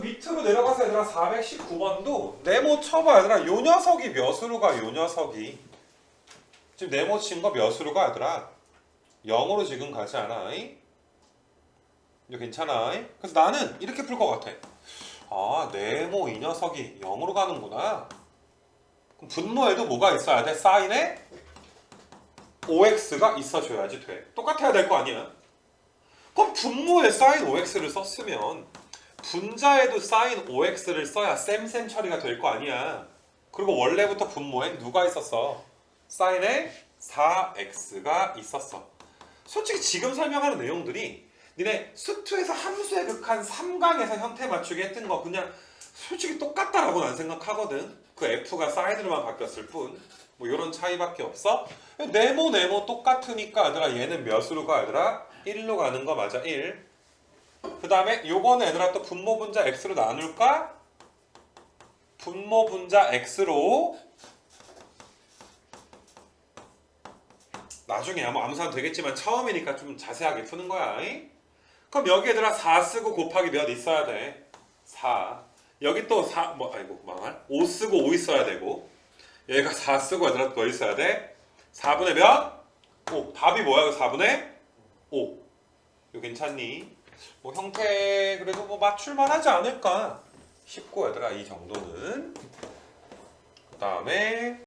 밑으로 내려가서 얘들아 419번도 네모 쳐봐 얘들아 요 녀석이 몇으로 가요 녀석이 지금 네모 친 거 몇으로 가 얘들아 0으로 지금 가지 않아 이? 이거 괜찮아 이? 그래서 나는 이렇게 풀 것 같아 아 네모 이 녀석이 0으로 가는구나 그럼 분모에도 뭐가 있어야 돼? 사인에 OX가 있어줘야지 돼 똑같아야 될 거 아니야 그럼 분모에 사인 OX를 썼으면 분자에도 사인 OX를 써야 쌤쌤 처리가 될 거 아니야. 그리고 원래부터 분모에 누가 있었어? 사인에 4X가 있었어. 솔직히 지금 설명하는 내용들이 니네 수투에서 함수의 극한 3강에서 형태 맞추기 했던 거 그냥 솔직히 똑같다라고 난 생각하거든. 그 F가 사인으로만 바뀌었을 뿐. 뭐 이런 차이밖에 없어. 네모 네모 똑같으니까 얘들아 얘는 몇으로 가 얘들아? 1로 가는 거 맞아 1. 그 다음에 요거는 얘들아 또 분모 분자 x로 나눌까? 분모 분자 x로 나중에 아마 암산 되겠지만 처음이니까 좀 자세하게 푸는 거야 이? 그럼 여기 얘들아 4 쓰고 곱하기 몇 있어야 돼? 4 여기 또 4, 뭐 아이고 망할 5 쓰고 5 있어야 되고 얘가 4 쓰고 얘들아 뭐 있어야 돼? 4분의 몇? 5 답이 뭐야 그 4분의 5 이거 괜찮니? 뭐 형태 그래도 뭐 맞출만 하지 않을까 싶고 얘들아 이 정도는. 그 다음에